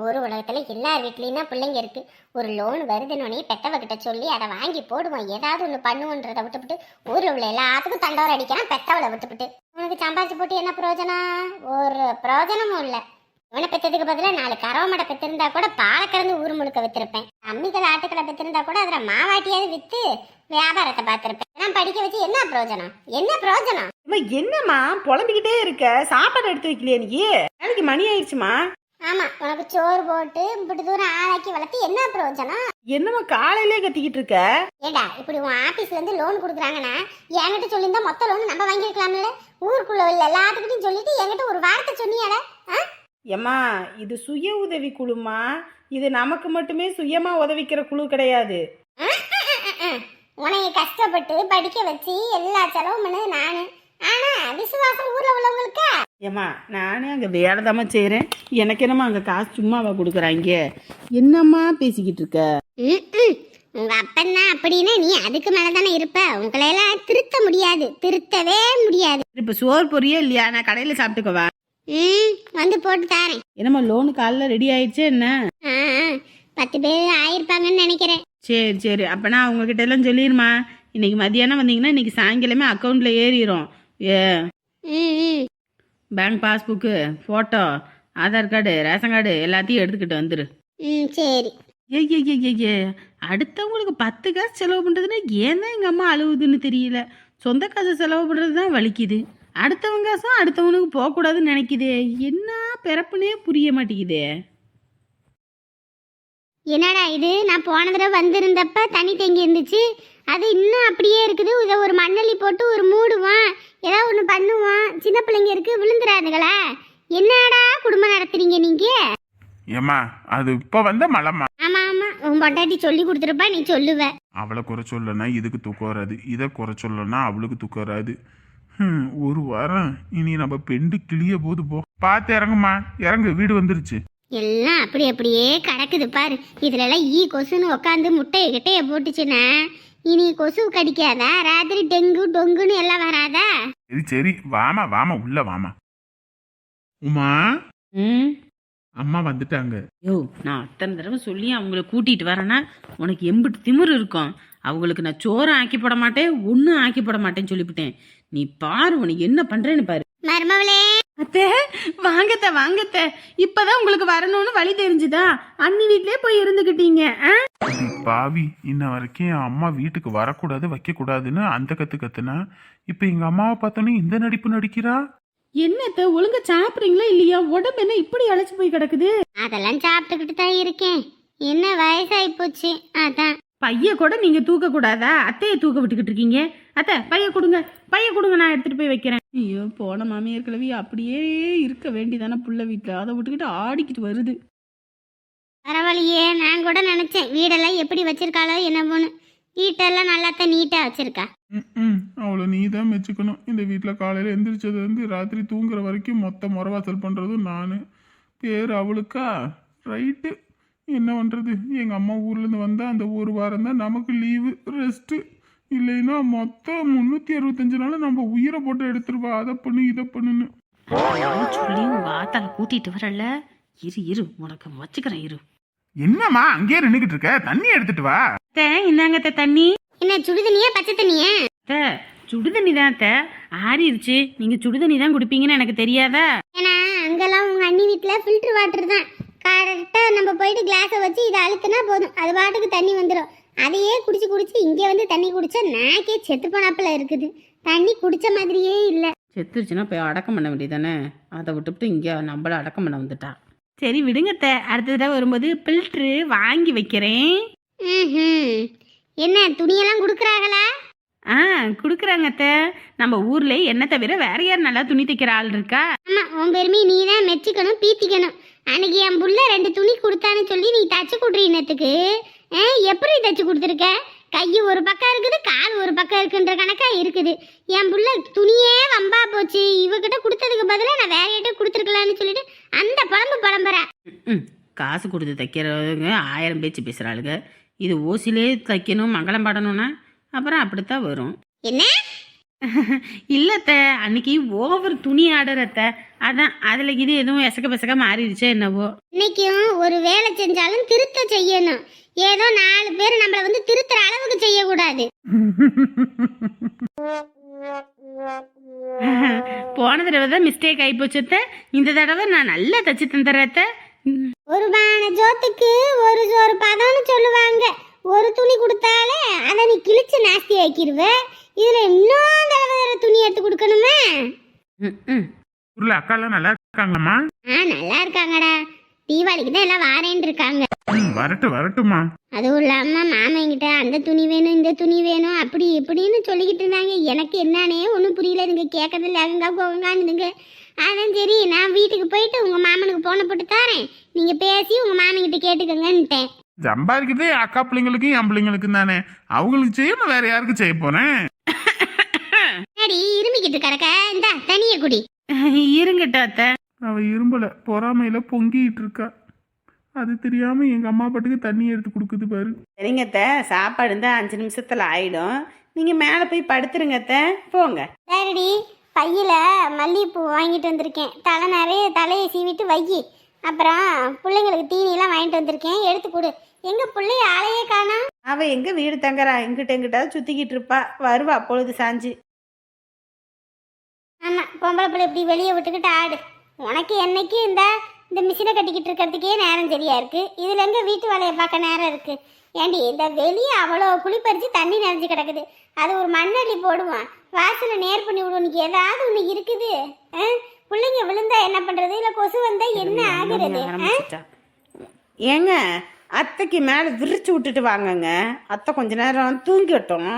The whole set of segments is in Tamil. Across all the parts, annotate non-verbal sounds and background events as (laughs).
ஒரு உலகத்துல எல்லார் வீட்லயும் தான் பிள்ளைங்க இருக்கு. ஒரு லோன் வருதுன்னு பெத்தவ கிட்ட சொல்லி அதை வாங்கி போடுவோம். ஏதாவது ஒண்ணு பண்ணுவோன்றதை விட்டுவிட்டு ஊர்ல உள்ள எல்லாத்துக்கும் தண்டோர் அடிக்கிறான் பெத்தவளை விட்டுவிட்டு உனக்கு சம்பாதிச்சு போட்டு என்ன பிரயோஜனம்? ஒரு பிரயோஜனமும் இல்ல. இவனை பெத்ததுக்கு பதிலா நாலு கரவமடை பெத்திருந்தா கூட பாலை கறந்து ஊர் முழுக்க வித்திருப்பேன். அம்மிக்கல் ஆட்டுக்களை பெத்திருந்தா கூட அதுல மாவாட்டியாவது வித்து வியாபாரத்தை பார்த்திருப்பேன். நான் படிக்க வச்சு என்ன பிரயோஜனம்? என்ன பிரயோஜனம்? என்னம்மா புலம்பிக்கிட்டே இருக்க? சாப்பாடு எடுத்து வைக்கலையே நீ? நாளைக்கு மணி ஆயிடுச்சுமா ஆமா உனக்கு சோறு போட்டு இப்படி தூரம் ஆளாக்கி வளர்த்து என்ன பிரயோஜனம்? என்னம்மா காலையிலே கத்திக்கிட்டு இருக்க? ஏடா இப்படி உன் ஆபீஸ்ல இருந்து லோன் கொடுக்குறாங்கன்னா என்கிட்ட சொல்லியிருந்தா மொத்த லோன் நம்ம வாங்கியிருக்கலாம்ல? ஊருக்குள்ள உள்ள எல்லாத்துக்கிட்டையும் சொல்லிட்டு என்கிட்ட ஒரு வார்த்தை சொன்னியாடா? ஏம்மா இது சுய உதவி குழுமா இது நமக்கு மட்டுமே சுயமா உதவிக்கிற குழு கிடையாது. உன்னைய கஷ்டப்பட்டு படிக்க வச்சு எல்லா செலவும் பண்ணது நானு. ஆனா விசுவாசம் ஊர்ல உள்ளவங்களுக்கா? ஏம்மா நானே அங்கே வேலை தாம்மா செய்கிறேன் எனக்கு என்னம்மா அங்கே காசு சும்மாவா கொடுக்குறாங்க? என்னம்மா பேசிக்கிட்டு இருக்க? ம், ம். உங்க அப்பன் தான் அப்படின்னா நீ அதுக்கு மேல தானே இருப்ப. உங்களையெல்லாம் திருத்த முடியாது. திருத்தவே முடியாது. இப்போ சோறு பொரியே இல்லையா? நான் கடையில் சாப்பிட்டுக்கவா? ம் வந்து போட்டு தாரேன். என்னம்மா லோனு காலைல ரெடி ஆயிடுச்சே என்ன? ஆ, ஆ. பத்து பேர் ஆயிருப்பாங்கன்னு நினைக்கிறேன். சரி சரி. அப்போனா அவங்கக்கிட்ட எல்லாம் சொல்லிடுமா. இன்னைக்கு மதியானம் வந்தீங்கன்னா இன்னைக்கு சாயங்காலமே அக்கௌண்ட்டில் ஏறிடும் ஏ. ம் ம். Bank passbook photo Aadhaar card ration card எல்லாத்தையும் எடுத்துக்கிட்டு வந்துரு. ம் சரி. ஏய் அடுத்தவங்களுக்கு பத்து காசு செலவு பண்ணுறதுன்னா ஏன் தான் எங்கள் அம்மா அழுவுதுன்னு தெரியல? சொந்த காசு செலவு பண்ணுறது தான் வலிக்குது. அடுத்தவங்க காசும் அடுத்தவனுக்கு போகக்கூடாதுன்னு நினைக்குதே. என்ன பிறப்புனே புரிய மாட்டேங்குதே. என்னடா இது? நான் போன தடவை வந்திருந்தப்ப தண்ணி தேங்கி இருந்துச்சு. அது இன்னும் அப்படியே இருக்குது. இதை ஒரு மண்ணள்ளி போட்டு ஒரு மூடுவான் ஏதாவது ஒன்று பண்ணுவான் சின்ன பிள்ளைங்க இருக்கு விழுந்துடாதுங்களா என்னடா குடும்பம் நடத்துறீங்க நீங்க? ஏம்மா அது இப்போ வந்த மழைம்மா ஆமா ஆமா. உன் பொண்டாட்டி சொல்லி கொடுத்துருப்பா நீ சொல்லுவ. அவளை குறை சொல்லனா இதுக்கு தூக்கம் வராது. இதை குறை சொல்லனா அவளுக்கு தூக்கம் வராது. ஹம், ஒரு வாரம் இனி நம்ம பெண்டு கிளிய போது போ. பார்த்து இறங்குமா இறங்கு வீடு வந்துருச்சு. எல்லாம் அப்படி அப்படியே கிடக்குது பாரு. இதுல எல்லாம் ஈ கொசுன்னு உட்காந்து முட்டைய கிட்டைய போட்டுச்சுன்னா இனி கொசு கடிக்காதா? ராத்திரி டெங்கு டொங்குன்னு எல்லாம் வராதா? சரி சரி. வாமா வாமா உள்ள வாமா. உமா? ம்? அம்மா வந்துட்டாங்க. யோ நான் அத்தனை தடவை சொல்லி அவங்கள கூட்டிகிட்டு வரேன்னா உனக்கு எம்பிட்டு திமிரு இருக்கும். அவங்களுக்கு நான் சோறு ஆக்கி போட மாட்டேன் ஒன்றும் ஆக்கி போட மாட்டேன்னு சொல்லிவிட்டேன். நீ பாரு உனக்கு என்ன பண்ணுறேன்னு பாரு. மருமவளே அத்தை வாங்கத்த வாங்கத்த. இப்பதான் உங்களுக்கு வரணும்னு வழி தெரிஞ்சுதா? அண்ணி வீட்லயே போய் இருந்துகிட்டீங்க பாவி இன்ன வரைக்கும் என் அம்மா வீட்டுக்கு வரக்கூடாது வைக்கக்கூடாதுன்னு அந்த கத்து கத்துனா இப்போ எங்க அம்மாவை பார்த்தோன்னே இந்த நடிப்பு நடிக்கிறா? என்னத்த ஒழுங்கா சாப்பிடுறீங்களா இல்லையா? உடம்பு என்ன இப்படி அழைச்சு போய் கிடக்குது? அதெல்லாம் சாப்பிட்டுக்கிட்டு தான் இருக்கேன். என்ன வயசாகி போச்சு அதான். பைய கூட நீங்க தூக்க கூடாதா அத்தையை தூக்க விட்டுக்கிட்டு இருக்கீங்க. அத்தை பைய கொடுங்க. பைய கொடுங்க நான் எடுத்துட்டு போய் வைக்கிறேன். ஐயோ போன மாமியார் கிழவி அப்படியே இருக்க வேண்டியதானே புள்ள வீட்டுல. அதை விட்டுக்கிட்டு ஆடிக்கிட்டு வருது. பரவாயில்லையே நான் கூட நினைச்சேன். வீடெல்லாம் எப்படி வச்சிருக்காளோ என்னமோன்னு. வீட்டெல்லாம் நல்லாத்தான் நீட்டாக வச்சிருக்கா. ம் அவளை நீ தான் மெச்சுக்கணும். இந்த வீட்டில் காலையில் எந்திரிச்சதுலேருந்து ராத்திரி தூங்குற வரைக்கும் மொத்த முறவாசல் பண்ணுறதும் நான். பேர் அவளுக்கா? ரைட்டு. என்ன பண்ணுறது எங்கள் அம்மா ஊர்லேருந்து வந்தால் அந்த ஒரு வாரம் தான் நமக்கு லீவு ரெஸ்ட்டு. இல்லைன்னா மொத்தம் முந்நூற்றி அறுபத்தஞ்சு நாள் நம்ம உயிரை போட்டு எடுத்துருவா. அதை பண்ணு இதை பண்ணுன்னு. சொல்லி உங்க ஆத்தால கூட்டிட்டு வரல. இரு இரு உனக்கு வச்சுக்கிறேன் இரு. என்னம்மா அங்கேயே நின்றுக்கிட்டு இருக்க? தண்ணி எடுத்துட்டு வா. அத்தை இந்தாங்க அத்தை தண்ணி. என்ன சுடு தண்ணியா பச்சை தண்ணியா? அத்தை சுடுதண்ணி தான் அத்தை. ஆறிடுச்சு நீங்க சுடுதண்ணி தான் குடிப்பீங்கன்னு எனக்கு தெரியாதா? ஏன்னா அங்கெல்லாம் உங்கள் அண்ணி வீட்டில் ஃபில்டர் வாட்டர் தான். கரெக்டாக நம்ம போயிட்டு கிளாஸை வச்சு இதை அழுத்துனா போதும். அது பாட்டுக்கு தண்ணி வந்துடும் அதையே குடிச்சு குடிச்சு இங்கே வந்து தண்ணி குடிச்சா நாக்கே செத்து போனாப்புல இருக்குது. தண்ணி குடிச்ச மாதிரியே இல்லை. செத்துருச்சுன்னா போய் அடக்கம் பண்ண வேண்டியதானே அதை விட்டுவிட்டு இங்கே நம்மள அடக்கம் பண்ண வந்துட்டா. சரி விடுங்க அத்தை. அடுத்த தடவை வரும்போது பில்ட்ரு வாங்கி வைக்கிறேன். என்ன துணியெல்லாம் கொடுக்குறாங்களா ஆ கொடுக்குறாங்க அத்தை. நம்ம ஊர்ல என்ன தவிர வேற யார் நல்லா துணி தைக்கிற ஆள் இருக்கா? ஆமா உன் பெருமையை நீ தான் மெச்சிக்கணும் பீத்திக்கணும். அன்னைக்கு என் புள்ள ரெண்டு துணி கொடுத்தான்னு சொல்லி நீ தச்சு கொடுறீனத்துக்கு எப்படி தச்சு கொடுத்துருக்க? கை ஒரு பக்கம் இருக்குது கால் ஒரு பக்கம் இருக்குன்ற கணக்கா இருக்குது. என் புள்ள துணியே வம்பா போச்சு. இவகிட்ட கொடுத்ததுக்கு பதிலா நான் வேற யார்கிட்ட கொடுத்துருக்கலான்னு சொல்லிட்டு அந்த புலம்பு புலம்புறா. ம் காசு கொடுத்து தைக்கிறவங்க ஆயிரம் பேச்சு பேசுகிறாளுங்க இது ஓசிலே தைக்கணும் மங்களம் பாடணும்னா அப்புறம் அப்படித்தான் வரும். என்ன? (laughs) இல்லத்த அன்னைக்கு ஓவர் துணி ஆர்டர் அத்தை அதான் அதில் இது எதுவும் எசக்க பெசக்க மாறிடுச்சோ என்னவோ. இன்னைக்கும் ஒரு வேலை செஞ்சாலும் திருத்த செய்யணும். ஏதோ நாலு பேர் நம்மள வந்து திருத்துற அளவுக்கு செய்யக்கூடாது. (laughs) போன தடவை தான் மிஸ்டேக் ஆகி போச்சத்த இந்த தடவை நான் நல்லா தச்சு தந்துடுறத்த ஒரு பானை ஜோத்துக்கு ஒரு சோறு பதம்னு சொல்லுவாங்க. ஒரு துணி கொடுத்தாலே அதை நீ கிழிச்சு நாஸ்தி ஆக்கிடுவ இதுல இன்னும் தடவை தடவை துணி எடுத்து கொடுக்கணுமே. ஊர்ல அக்கா எல்லாம் நல்லா இருக்காங்கம்மா ஆ நல்லா இருக்காங்கடா. தீபாவளிக்கு தான் எல்லாம் வாரேன் இருக்காங்க. வரட்டும் வரட்டும்மா. அதுவும் இல்லாம மாமன்கிட்ட அந்த துணி வேணும் இந்த துணி வேணும் அப்படி இப்படின்னு சொல்லிக்கிட்டு இருந்தாங்க. எனக்கு என்னன்னே ஒன்றும் புரியல. இதுங்க கேட்கறதில்ல அகங்கா கோகங்கான்னுதுங்க அதான் சரி நான் வீட்டுக்கு போயிட்டு உங்க மாமனுக்கு போன போட்டு தரேன். நீங்க பேசி உங்க மாமன்கிட்ட கேட்டுக்கங்கன்ட்டேன். சம்பாதிக்கிறதே அக்கா பிள்ளைங்களுக்கும் என் பிள்ளைங்களுக்கும் தானே. அவங்களுக்கு செய்யணும் வேற யாருக்கு செய்ய போறேன்? சரி இருமிக்கிட்டு கிடக்க. இந்த தனிய குடி. (laughs) இருங்கட்ட அத்தை அவ இரும்பல பொறாமையில பொங்கிட்டு இருக்கா அது தெரியாம எங்க அம்மா பாட்டுக்கு தண்ணி எடுத்து கொடுக்குது பாரு. சரிங்க அத்தை சாப்பாடு இருந்தால் அஞ்சு நிமிஷத்தில் ஆயிடும். நீங்கள் மேலே போய் படுத்துருங்க அத்தை. போங்க. சரிடி பையில மல்லிகைப்பூ வாங்கிட்டு வந்திருக்கேன். தலை நிறைய தலையை சீவிட்டு வை. அப்புறம் பிள்ளைங்களுக்கு தீனியெல்லாம் வாங்கிட்டு வந்திருக்கேன். எடுத்து கொடு. எங்க பிள்ளைய ஆளையே காணோம் அவ எங்க வீடு தங்குறா? எங்கிட்ட எங்கிட்டாவது சுத்திக்கிட்டு இருப்பா. வருவா பொழுது சாஞ்சு. ஆமா பொம்பளை பிள்ளை இப்படி வெளியே விட்டுக்கிட்டு ஆடு. உனக்கு என்னைக்கு இந்த இந்த மிஷினை கட்டிக்கிட்டு இருக்கிறதுக்கே நேரம் சரியா இருக்கு? இதுல எங்க வீட்டு வேலையை பார்க்க நேரம் இருக்கு? ஏண்டி இந்த வெளியே அவ்வளோ குளிப்பறிச்சு தண்ணி நிறைஞ்சு கிடக்குது. அது ஒரு மண்ணள்ளி போடுவான். வாசலை நேர் பண்ணி விடுவோம் இன்னைக்கு ஏதாவது ஒன்று இருக்குது? ஆ? பிள்ளைங்க விழுந்தா என்ன பண்றது? இல்ல கொசு வந்தா என்ன ஆகுறது? ஏங்க அத்தைக்கு மேலே விரிச்சு விட்டுட்டு வாங்கங்க. அத்தை கொஞ்ச நேரம் தூங்கிட்டோம்.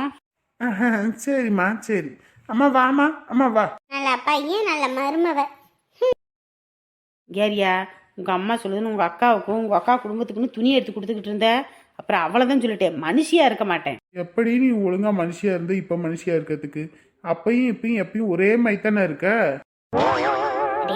சரிம்மா சரி. அம்மா வாமா அம்மா வா. நல்ல பையன் நல்ல மருமவ. ஏரியா உங்க அம்மா சொல்லுதுன்னு உங்க அக்காவுக்கும் உங்க அக்கா குடும்பத்துக்குன்னு துணி எடுத்து கொடுத்துக்கிட்டு இருந்த அப்புறம் அவ்வளோதான் சொல்லிட்டேன் மனுஷியா இருக்க மாட்டேன். எப்படி நீ ஒழுங்கா மனுஷியா இருந்து இப்ப மனுஷியா இருக்கிறதுக்கு? அப்பயும் இப்பயும் எப்பயும் ஒரே மாதிரி தானே இருக்க?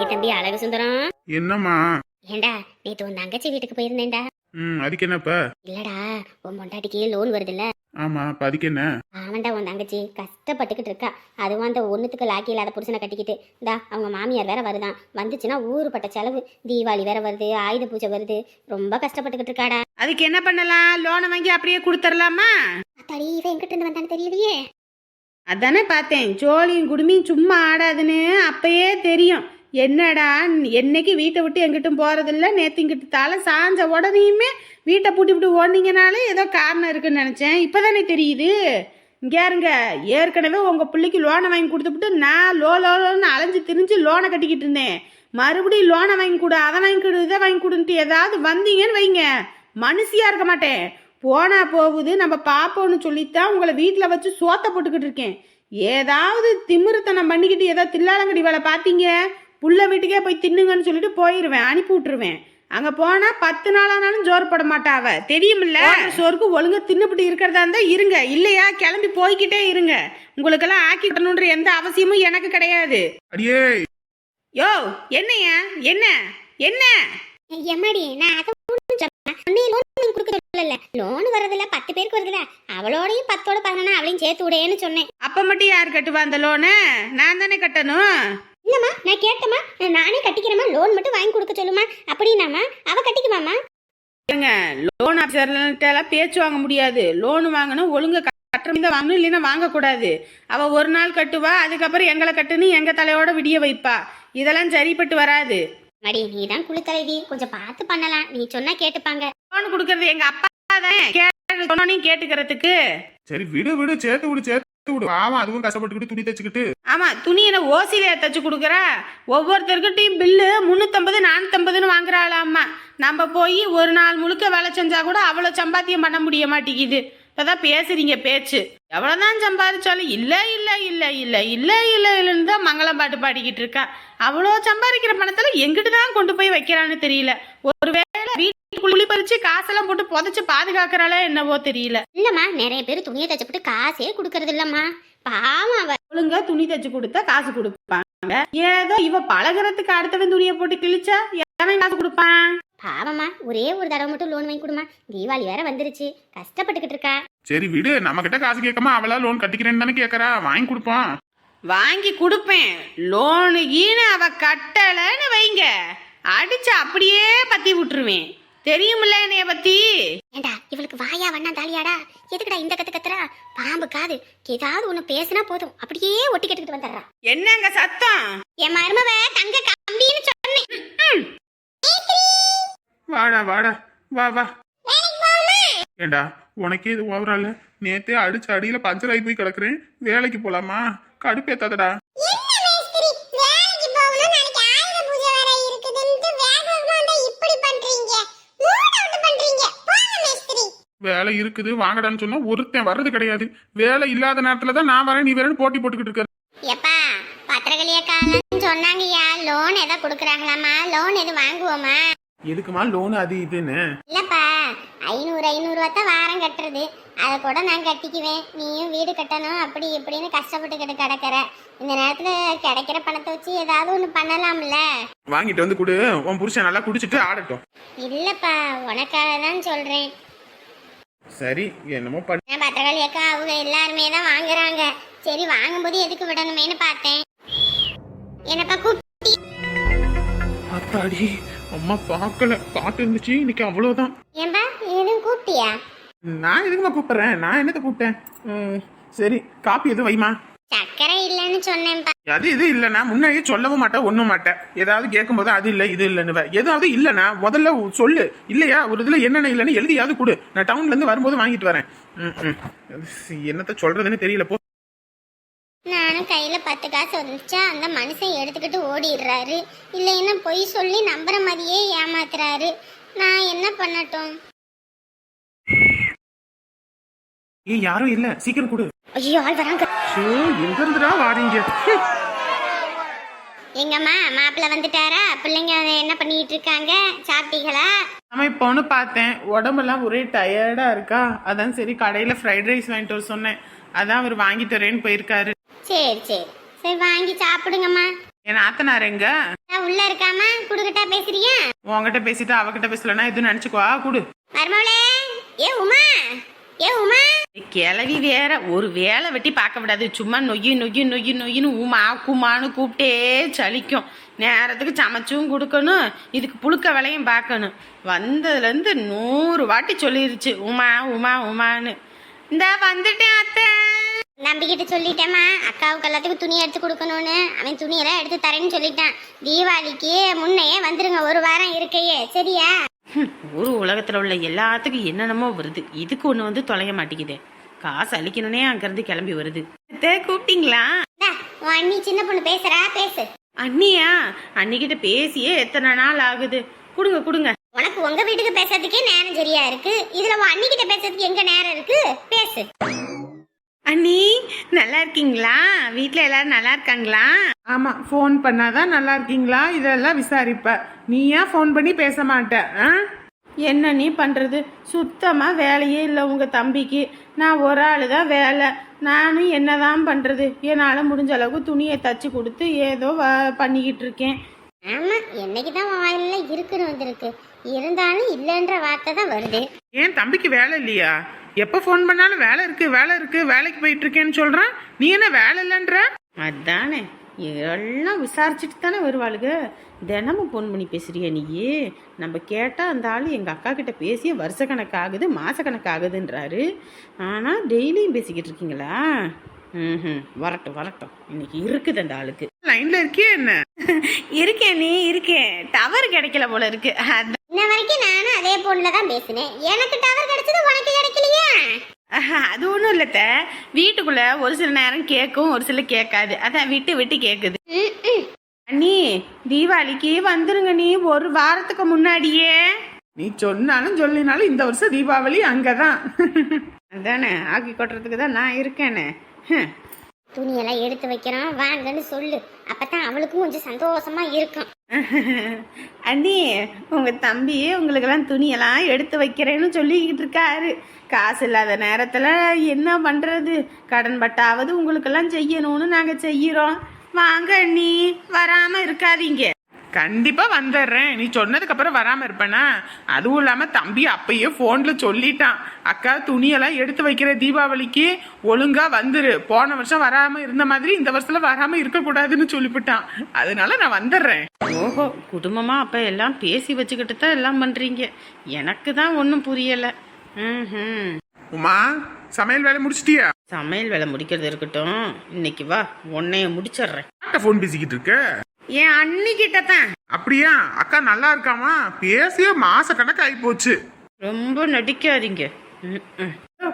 தம்பி அழகு சுந்தரம். என்னம்மா? ஏண்டா நேத்து உன் தங்கச்சி வீட்டுக்கு போயிருந்தேன்டா. ம் அதுக்கு என்னப்ப? இல்லடா உன் பொண்டாட்டிக்கு லோன் வருதுல்ல? ஆமா இப்ப அதுக்கு என்ன? அவன்டா உன் தங்கச்சி. கஷ்டப்பட்டுக்கிட்டு இருக்கா. அதுவும் அந்த ஒன்றுத்துக்கு லாக்கி இல்லாத புருஷனை கட்டிக்கிட்டு. இந்தா அவங்க மாமியார் வேற வருதான். வந்துச்சுன்னா ஊருப்பட்ட செலவு. தீபாவளி வேற வருது ஆயுத பூஜை வருது. ரொம்ப கஷ்டப்பட்டுக்கிட்டு இருக்காடா. அதுக்கு என்ன பண்ணலாம்? லோனை வாங்கி அப்படியே கொடுத்துடலாமா அத்தாடி இவன் எங்கிட்ட இருந்து வந்தான்னு தெரியலையே. அதானே பார்த்தேன். ஜோலியும் குடுமியும் சும்மா ஆடாதுன்னு அப்பயே தெரியும். என்னடா என்னைக்கு வீட்டை விட்டு எங்கிட்டும் போகிறதில்ல நேற்று இங்கிட்டு தலை சாஞ்ச உடனேயுமே வீட்டை பூட்டி விட்டு ஓடினீங்கனாலே ஏதோ காரணம் இருக்குன்னு நினச்சேன். இப்போதானே தெரியுது. இங்கேயாருங்க ஏற்கனவே உங்கள் பிள்ளைக்கு லோனை வாங்கி கொடுத்துப்புட்டு நான் லோ லோ லோன்னு அலைஞ்சு திரிஞ்சு லோனை கட்டிக்கிட்டு இருந்தேன். மறுபடியும் லோனை வாங்கி கொடு அதை வாங்கி கொடு இதை வாங்கி கொடுன்ட்டு ஏதாவது வந்தீங்கன்னு வைங்க. மனுஷியாக இருக்க மாட்டேன். போனா போகுது நம்ம பாப்போம்னு சொல்லித்தான் உங்களை வீட்டில் வச்சு சோத்த போட்டுக்கிட்டு இருக்கேன். ஏதாவது திமிருத்தனம் பண்ணிக்கிட்டு ஏதாவது தில்லாலங்கடி வேலை பார்த்தீங்க? புள்ள வீட்டுக்கே போய் தின்னுங்கன்னு சொல்லிட்டு போயிடுவேன் அனுப்பி விட்டுருவேன். அங்க போனா பத்து நாளானாலும் ஜோறு போட மாட்டாவ தெரியுமில்ல? சோறுக்கு ஒழுங்கா தின்னுபிட்டு இருக்கிறதா இருந்தா இருங்க. இல்லையா? கிளம்பி போய்கிட்டே இருங்க. உங்களுக்கெல்லாம் ஆக்கிடணுன்ற எந்த அவசியமும் எனக்கு கிடையாது. அடியே. யோ என்னையா? என்ன? என்ன? எம்மாடி? நான் அதை லோன் கொடுக்க சொல்லல. லோன் வரதில்ல பத்து பேருக்கு வருதுல அவளோடையும் பத்தோட பதினொன்னா அவளையும் சேர்த்து விடேன்னு சொன்னேன். அப்ப மட்டும் யார் கட்டுவா அந்த லோனு? நான் தானே கட்டணும். இல்லம்மா நான் கேட்டேம்மா. நானே கட்டிக்கிறேம்மா. லோன் மட்டும் வாங்கி கொடுக்க சொல்லுமா அப்படின்னாம்மா. அவ கட்டிக்குமாம்மா? லோன் ஆஃபீஸர்லாம் பேச்சு வாங்க முடியாது. லோன் வாங்கணும் ஒழுங்கா கட்டுற தான் வாங்கணும் இல்லைன்னா வாங்கக்கூடாது. அவ ஒரு நாள் கட்டுவா அதுக்கப்புறம் எங்களை கட்டுன்னு எங்க தலையோட விடிய வைப்பா. இதெல்லாம் சரிப்பட்டு வராது. மடி நீ தான் குளித்தலைவி. கொஞ்சம் பார்த்து பண்ணலாம். நீ சொன்னா கேட்டுப்பாங்க. லோன் கொடுக்கறது எங்க அப்பா தான்? சொன்னோனையும் கேட்டுக்கிறதுக்கு. சரி விடு விடு. சேர்த்து விடு சேர்த்து விடு. ஆமா அதுவும் கஷ்டப்பட்டுக்கிட்டு துணி தைச்சுக்கிட்டு. ஆமா துணியை ஓசியில தச்சு கொடுக்குறா? ஒவ்வொருத்தருக்கிட்டையும் பில்லு முந்நூற்றம்பது நானூற்றம்பதுன்னு வாங்குறாளாம்மா. நம்ம போய் ஒரு நாள் முழுக்க வேலை செஞ்சா கூட அவ்வளோ சம்பாத்தியம் பண்ண முடிய மாட்டேங்குது. இப்பதான் பேசுறீங்க பேச்சு. எவ்வளவுதான் சம்பாதிச்சாலும் இல்ல இல்ல இல்ல இல்ல இல்ல இல்ல இல்லைன்னு தான் மங்களம் பாட்டு பாடிக்கிட்டு இருக்கா. அவ்வளோ சம்பாதிக்கிற பணத்துல எங்கிட்டு தான் கொண்டு போய் வைக்கிறான்னு தெரியல. ஒருவேளை குழி பறிச்சு காசெல்லாம் போட்டு புதைச்சு பாதுகாக்கிறாளா என்னவோ தெரியல. இல்லம்மா நிறைய பேர் துணியை தச்சுப்பட்டு காசே கொடுக்கறது இல்லம்மா. பாவம் அவ. ஒழுங்கா துணி தச்சு கொடுத்தா காசு கொடுப்பாங்க. ஏதோ இவ பழகுறதுக்கு அடுத்தவன் துணியை போட்டு கிழிச்சா எவன் காசு கொடுப்பான்? பாவம்மா ஒரே ஒரு தடவை மட்டும் லோன் வாங்கி கொடுமா தீபாவளி வேற வந்துருச்சு. கஷ்டப்பட்டுக்கிட்டு இருக்கா. சரி விடு நம்ம கிட்ட காசு கேட்காம அவளா லோன் கட்டிக்கிறேன்னு தானே கேக்குறா வாங்கி கொடுப்போம். வாங்கி கொடுப்பேன். லோனு கீனு அவ கட்டலைன்னு வைங்க. அடிச்சு அப்படியே பத்தி விட்டுருவேன். தெரியுமில்ல என்னைய பத்தி? ஏண்டா இவளுக்கு வாயா வண்ணா தாலியாடா? எதுக்குடா இந்த கத்து கத்துறா? பாம்பு காது. ஏதாவது ஒண்ணு பேசினா போதும். அப்படியே ஒட்டி கட்டுக்கிட்டு வந்துடுறா. என்னங்க சத்தம்? என் மருமவ தங்க கம்பின்னு சொன்னேன். வாடா வாடா. வா வா. ஏண்டா உனக்கே இது ஓவரால? நேத்தே அடிச்சு அடியில பஞ்சர் ஆகி போய் கிடக்குறேன். வேலைக்கு போலாமா? கடுப்பேத்தாதடா. வேலை இருக்குது வாங்கடான்னு சொன்னா ஒருத்தன் வர்றது கிடையாது. வேலை இல்லாத நேரத்துல தான் நான் வரேன் நீ வரேன்னு போட்டி போட்டுக்கிட்டு இருக்க. எப்பா காலன்னு சொன்னாங்கய்யா லோன் எதை கொடுக்குறாங்களாமா லோன் எது வாங்குவோமா? எதுக்குமா லோன் அது இதுன்னு? இல்லப்பா ஐநூறு ஐநூறுவா தான் வாரம் கட்டுறது. அதை கூட நான் கட்டிக்குவேன். நீயும் வீடு கட்டணும் அப்படி இப்படின்னு கஷ்டப்பட்டுக்கிட்டு கிடக்குற. இந்த நேரத்துல கிடைக்கிற பணத்தை வச்சு ஏதாவது ஒன்று பண்ணலாம்ல. வாங்கிட்டு வந்து கொடு. உன் புருஷன் நல்லா குடிச்சிட்டு ஆடட்டும். இல்லப்பா உனக்காக தான் சொல்றேன். சரி என்னமோ பண்ண நான் பத்திரகாளி அக்கா அவங்க எல்லாருமே தான் வாங்குறாங்க. சரி வாங்கும்போது எதுக்கு விடணுமேனு பார்த்தேன். என்னப்பா கூப்பிட்டு? அத்தாடி அம்மா பார்க்கல. காத்து இருந்துச்சு இன்னைக்கு அவ்வளவுதான். ஏன்பா எதுவும் கூப்பிட்டியா? நான் எதுக்குமா கூப்பிடுறேன்? நான் என்னத்த கூப்பிட்டேன்? ம், சரி காப்பி எதுவும் வைமா சக்கரை இல்லைன்னு சொன்னேன்ப்பா அது இது இல்லைண்ணா? முன்னாடியே சொல்லவும் மாட்டேன் ஒன்றும் மாட்டேன். ஏதாவது கேட்கும்போது அது இல்லை இது இல்லைன்னு ஏதாவது இல்லைண்ணா? முதல்ல சொல்லு. இல்லையா? ஒரு இதில் என்னென்ன இல்லைன்னு எழுதியாவது கொடு. நான் டவுன்லேருந்து வரும்போது வாங்கிட்டு வரேன். என்னத்த சொல்றதுன்னு தெரியல. போ. நானும் கையில பத்து காசு வந்துச்சா? அந்த மனுஷன் எடுத்துக்கிட்டு ஓடிடுறாரு. இல்லைன்னா பொய் சொல்லி நம்புற மாதிரியே ஏமாத்துறாரு. நான் என்ன பண்ணட்டும்? ஏய் யாரும் இல்லை. சீக்கிரம் கொடு. ஐயோ ஆள் வராங்க. ஷோ எங்க இருந்துடா வாரீங்க? எங்கம்மா மாப்பிள்ளை வந்துட்டாரா? பிள்ளைங்க என்ன பண்ணிட்டு இருக்காங்க? சாப்பிட்டீங்களா? சமைப்போன்னு பார்த்தேன். உடம்பெல்லாம் ஒரே டயர்டா இருக்கா? அதான் சரி கடையில ஃப்ரைட் ரைஸ் வாங்கிட்டு வர சொன்னேன். அதான் அவர் வாங்கிட்டு வரேன்னு போயிருக்காரு. சரி சரி. சரி வாங்கி சாப்பிடுங்கம்மா. என் ஆத்தனார் எங்க? உள்ள இருக்காம குடுக்கிட்டா பேசுறியா? உன்கிட்ட பேசிட்டு அவகிட்ட பேசலன்னா எதுவும் நினைச்சுக்குவா கூடு. மருமவளே ஏ உமா? கிளவி வேற ஒரு வேலை வெட்டி பார்க்க விடாது. சும்மா நொய்யு நொய்யு நொய்யு நொய்யுன்னு உமா குமான்னு கூப்பிட்டே சலிக்கும். நேரத்துக்கு சமைச்சும் கொடுக்கணும். இதுக்கு புழுக்க வேலையும் பார்க்கணும். வந்ததுலேருந்து நூறு வாட்டி சொல்லிருச்சு உமா உமா உமான்னு. இந்த வந்துட்டேன் அத்தை. நம்பிக்கிட்ட சொல்லிட்டேம்மா. அக்காவுக்கு எல்லாத்துக்கும் துணி எடுத்து கொடுக்கணும்னு. அவன் துணியெல்லாம் எடுத்து தரேன்னு சொல்லிட்டான். தீபாவளிக்கு முன்னையே வந்துருங்க ஒரு வாரம் இருக்கையே. சரியா? ஒரு உலகத்தில் உள்ள எல்லாத்துக்கும் என்னென்னமோ வருது. இதுக்கு ஒன்று வந்து தொலைய மாட்டேங்குதே. காசு அழிக்கணுன்னே அங்கேருந்து கிளம்பி வருது. கூப்பிட்டீங்களா? அண்ணி சின்ன பொண்ணு பேசுறா பேசு. அண்ணியா? அன்னிக்கிட்ட பேசியே எத்தனை நாள் ஆகுது? கொடுங்க கொடுங்க. உனக்கு உங்க வீட்டுக்கு பேசுறதுக்கே நேரம் சரியா இருக்கு. இதுல உன் அண்ணி கிட்ட பேசுறதுக்கு எங்க நேரம் இருக்கு? பேசு. அண்ணி நல்லா இருக்கீங்களா வீட்டில் எல்லாரும் நல்லா இருக்காங்களா ஆமாம் ஃபோன் பண்ணாதான் நல்லா இருக்கீங்களா இதெல்லாம் விசாரிப்ப. நீ ஏன் ஃபோன் பண்ணி பேச மாட்ட ஆ? என்ன நீ பண்ணுறது சுத்தமாக வேலையே இல்லை உங்கள் தம்பிக்கு. நான் ஒரு ஆள் தான் வேலை. நானும் என்னதான் பண்ணுறது என்னால் முடிஞ்ச அளவுக்கு துணியை தச்சு கொடுத்து ஏதோ வ- பண்ணிக்கிட்டு இருக்கேன் ஆமா என்னைக்குதான் உன் வாயில இருக்குன்னு வந்திருக்கு. இருந்தாலும் இல்லைன்ற வார்த்தை தான் வருது. ஏன் தம்பிக்கு வேலை இல்லையா? எப்போ ஃபோன் பண்ணாலும் வேலை இருக்கு வேலை இருக்கு வேலைக்கு போயிட்டு இருக்கேன்னு சொல்றான். நீ என்ன வேலை இல்லைன்ற? அதானே. எல்லாம் விசாரிச்சுட்டு தானே வருவாளுங்க தினமும் ஃபோன் பண்ணி பேசுறியா நீ நம்ம கேட்டால் அந்த ஆள் எங்கள் அக்கா கிட்ட பேசிய வருஷ கணக்காகுது மாச கணக்காகுதுன்றாரு ஆனால் டெய்லியும் பேசிக்கிட்டு இருக்கீங்களா? ம் வரட்டும் வரட்டும். இன்னைக்கு இருக்குது அந்த ஆளுக்கு. லைன்ல இருக்கியே என்ன? இருக்கேன் நீ இருக்கேன். டவர் கிடைக்கல போல இருக்கு. இன்ன வரைக்கும் நானும் அதே போன்ல தான் பேசினேன். எனக்கு டவர் கிடைச்சது உனக்கு கிடைக்கலையா? ஆஹா, அது ஒன்றும் இல்லத்த வீட்டுக்குள்ள ஒரு சில நேரம் கேட்கும் ஒரு சில கேட்காது. அதான் விட்டு விட்டு கேட்குது. அண்ணி தீபாவளிக்கு வந்துருங்க நீ ஒரு வாரத்துக்கு முன்னாடியே. நீ சொன்னாலும் சொல்லினாலும் இந்த வருஷம் தீபாவளி அங்கதான். அதானே ஆக்கி கொட்டுறதுக்கு தான் நான் இருக்கேனே. துணியெல்லாம் எடுத்து வைக்கிறோம் வாங்கன்னு சொல்லு. அப்பதான் அவளுக்கும் கொஞ்சம் சந்தோஷமா இருக்கும். அண்ணி உங்கள் தம்பி உங்களுக்கெல்லாம் துணியெல்லாம் எடுத்து வைக்கிறேன்னு சொல்லிக்கிட்டு இருக்காரு. காசு இல்லாத நேரத்தில் என்ன பண்ணுறது கடன் பட்டாவது உங்களுக்கெல்லாம் செய்யணும்னு நாங்கள் செய்கிறோம் வாங்க அண்ணி வராமல் இருக்காதீங்க. கண்டிப்பா வந்துடுறேன். நீ சொன்னதுக்கு அப்புறம் வராம இருப்பேனா? அதுவும் இல்லாம தம்பி அப்பயே போன்ல சொல்லிட்டான். அக்கா துணியெல்லாம் எடுத்து வைக்கிற தீபாவளிக்கு ஒழுங்கா வந்துரு. போன வருஷம் வராம இருந்த மாதிரி இந்த வருஷத்துல வராம இருக்க கூடாதுன்னு சொல்லிவிட்டான். அதனால நான் வந்துடுறேன். ஓஹோ குடும்பமா அப்ப எல்லாம் பேசி வச்சுக்கிட்டு தான் எல்லாம் பண்றீங்க. எனக்கு தான் ஒன்றும் புரியல. ம்ஹும். உமா சமையல் வேலை முடிச்சிட்டியா? சமையல் வேலை முடிக்கிறது இருக்கட்டும். இன்னைக்கு வா உன்னைய முடிச்சிடுறேன். ஃபோன் பேசிக்கிட்டு இருக்க? என் அன்னிக்கிட்ட தான் அப்படியா? அக்கா நல்லா இருக்காமா? பேசிய மாச கணக்கு ஆகி போச்சு. ரொம்ப நடிக்காதீங்க.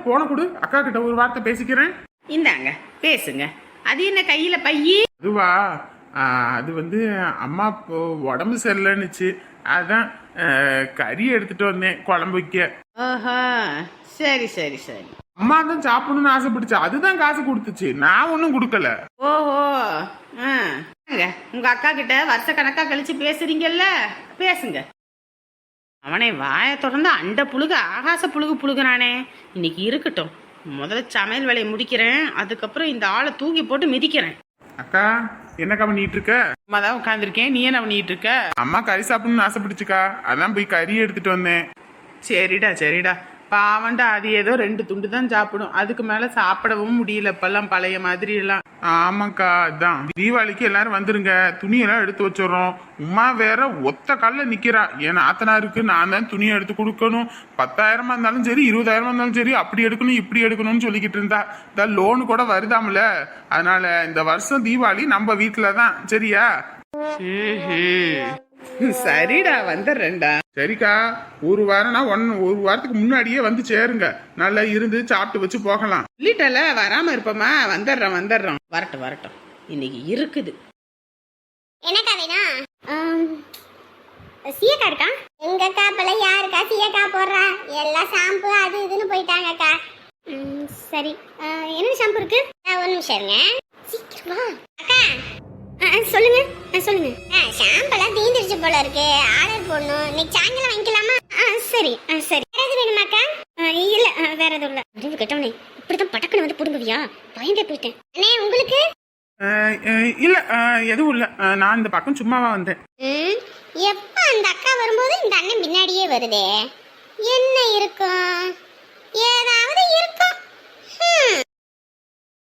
போன கொடு. அக்கா கிட்ட ஒரு வார்த்தை பேசிக்கிறேன். இந்தாங்க பேசுங்க. அது என்ன கையில பையி? அதுவா? அது வந்து அம்மா உடம்பு சரியில்லைன்னுச்சு. அதான் கறி எடுத்துட்டு வந்தேன் குழம்பு வைக்க ஆஹா சரி சரி சரி. அம்மா தான் சாப்பிடணும்னு ஆசைப்பட்டுச்சு. அதுதான் காசு கொடுத்துச்சு. நான் ஒன்றும் கொடுக்கல. ஓஹோ உங்க அக்கா கிட்ட வருஷ கணக்கா கழிச்சு பேசுறீங்கல்ல? பேசுங்க. அவனை வாயை தொடர்ந்து அண்ட புழுகு ஆகாச புழுகு புழுகுறானே இன்னைக்கு இருக்கட்டும். முதல்ல சமையல் வேலையை முடிக்கிறேன். அதுக்கப்புறம் இந்த ஆளை தூக்கி போட்டு மிதிக்கிறேன். அக்கா என்னக்கா பண்ணிட்டு இருக்க? அம்மா தான் உட்காந்துருக்கேன் நீ என்ன பண்ணிட்டு இருக்க? அம்மா கறி சாப்பிடணும்னு ஆசைப்பட்டுச்சுக்கா. அதான் போய் கறி எடுத்துட்டு வந்தேன். சரிடா சரிடா. பாவண்டா அது ஏதோ ரெண்டு துண்டு தான் சாப்பிடும். அதுக்கு மேல சாப்பிடவும் முடியல. இப்பெல்லாம் பழைய மாதிரி எல்லாம் ஆமாக்கா அதான். தீபாவளிக்கு எல்லாரும் வந்துருங்க. துணியெல்லாம் எடுத்து வச்சிடறோம். உமா வேற ஒத்த கால்ல நிக்கிறா. என் ஆத்தனாருக்கு நான் தான் துணி எடுத்து கொடுக்கணும். பத்தாயிரமா இருந்தாலும் சரி இருபதாயிரமா இருந்தாலும் சரி அப்படி எடுக்கணும் இப்படி எடுக்கணும்னு சொல்லிக்கிட்டு இருந்தா. இந்த லோனு கூட வருதாமல. அதனால இந்த வருஷம் தீபாவளி நம்ம வீட்டுலதான். சரியா? (laughs) சரிடா வந்துடுறேன்டா. சரிக்கா ஒரு வாரம்னா ஒன் ஒரு வாரத்துக்கு முன்னாடியே வந்து சேருங்க. நல்லா இருந்து சாப்பிட்டு வச்சு போகலாம். சொல்லிட்டல வராம இருப்போமா? வந்துடுறோம் வந்துடுறோம். வரட்டும் வரட்டும். இன்னைக்கு இருக்குது. என்னக்கா வேணும்? ஆம், சீயக்கா இருக்கா? எங்கக்கா இப்பெல்லாம் யாருக்கா சீயக்கா போடுறா? எல்லாம் ஷாம்பு அது இதுன்னு போயிட்டாங்கக்கா சரி. என்ன ஷாம்பு இருக்கு? ஒரு நிமிஷம் இருங்க. சீக்கிரம் அக்கா சொல்லுங்க. ஆ, சொல்லுங்க. ஆ ஷாம்பெல்லாம் தீந்துருச்சு போல இருக்கு. ஆர்டர் போடணும். இன்னைக்கு சாயங்காலம் வாங்கிக்கலாமா? ஆ சரி. ஆ சரி. வேற எதுவும் வேணுமாக்கா இல்ல. வேற எதுவும் இல்ல. அறிவு கெட்டவனே இப்படிதான் பட்டக்கனை வந்து புடுங்குவியா? பயந்தே போயிட்டேன். அண்ணே உங்களுக்கு? இல்ல எதுவும் இல்ல. நான் இந்த பக்கம் சும்மாவா வந்தேன். ம், எப்ப அந்த அக்கா வரும்போது இந்த அண்ணன் பின்னாடியே வருதே? என்ன இருக்கும்? ஏதாவது இருக்கும்.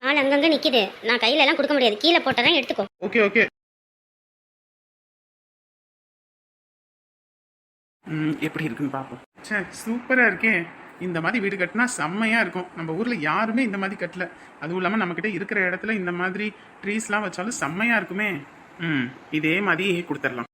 ஆள் அங்கங்க நிக்குது. நான் கையில எல்லாம் கொடுக்க முடியாது. கீழே போட்டதான் எடுத்துக்கோ. Okay okay. ம், எப்படி இருக்குன்னு பார்ப்போம். ச்சே சூப்பரா இருக்கே. இந்த மாதிரி வீடு கட்டினா செம்மையா இருக்கும். நம்ம ஊர்ல யாருமே இந்த மாதிரி கட்டல. அதுவும் இல்லாம நம்ம கிட்ட இருக்கிற இடத்துல இந்த மாதிரி ட்ரீஸ்லாம் வச்சாலும் செம்மையா இருக்குமே. ம் இதே மாதிரி கொடுத்துடலாம்.